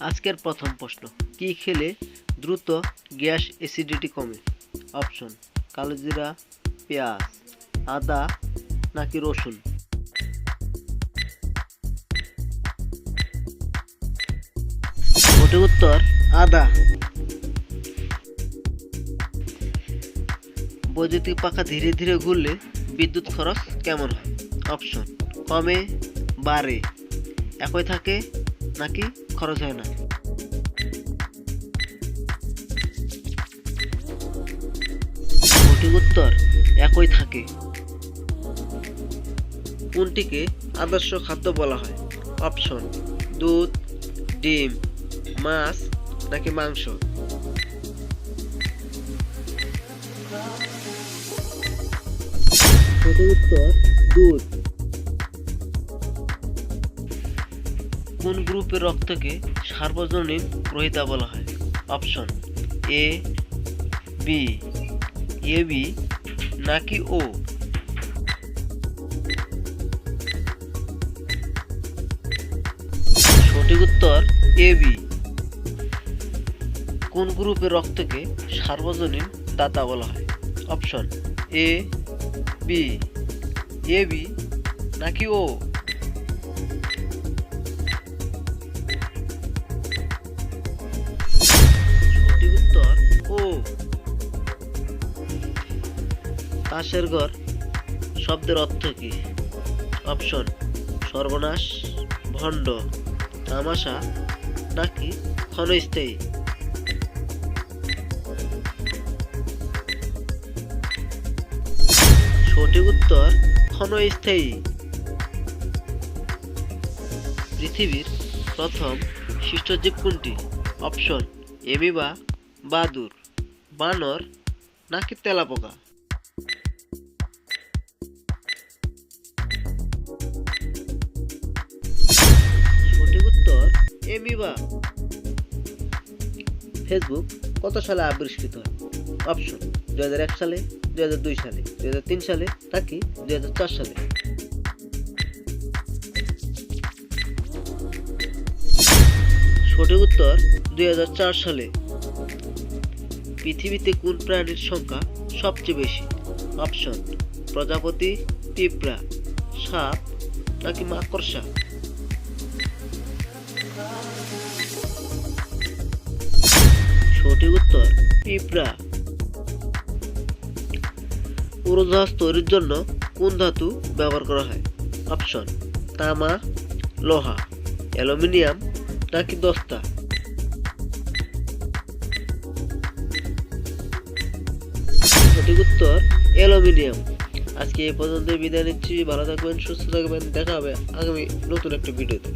আজকের প্রথম প্রশ্ন। কি খেলে দ্রুত গ্যাস অ্যাসিডিটি কমে? অপশন কালোজিরা পেঁয়াজ, আদা নাকি রসুন? উত্তর, আদা। বৈদ্যুতিক পাখা ধীরে ধীরে ঘুরলে বিদ্যুৎ খরচ কেমন হয়? অপশন, কমে বাড়ে। একই থাকে নাকি? খরচ হয় না সঠিক উত্তর একই থাকে। কোনটিকে আদর্শ খাদ্য বলা হয়? অপশন, দুধ, ডিম, মাছ নাকি মাংস? সঠিক উত্তর দুধ। কোন গ্রুপের রক্তকে সার্বজনীন গ্রহিতা বলা হয়? Option A, B A, B, নাকি ও? সঠিক উত্তর এ, বি। কোন গ্রুপের রক্তকে সার্বজনীন দাতা বলা হয়? Option A, B A, B, নাকি ও? তাসের ঘর, শব্দের অর্থ কি? অপশন, সর্বনাশ, ভণ্ড, তামাশা নাকি ক্ষণস্থায়ী? সঠিক উত্তর, ক্ষণস্থায়ী। পৃথিবীর প্রথম সৃষ্টজীব কোনটি? অপশন এমিবা বাদুর, বানর নাকি তেলাপোকা? এমিবা ফেসবুক কত সালে আবিষ্কৃত হয়? অপশন দুই হাজার এক সালে দুই হাজার দুই সালে দুই হাজার তিন সালে, নাকি দুই হাজার চার সালে? সঠিক উত্তর দুই হাজার চার সালে। পৃথিবীতে কোন প্রাণীর সংখ্যা সবচেয়ে বেশি? অপশন প্রজাপতি, পিঁপড়া, সাপ, নাকি মাকড়সা? সঠিক উত্তর, পিঁপড়া। উড়োজাহাজ তৈরির জন্য কোন ধাতু ব্যবহার করা হয়? অপশন, তামা, লোহা, অ্যালুমিনিয়াম নাকি দস্তা? সঠিক উত্তর, অ্যালুমিনিয়াম। আজকে এই পর্যন্ত বিদায় নিচ্ছি, ভালো থাকবেন, সুস্থ থাকবেন, দেখা হবে আগামী নতুন একটা ভিডিওতে।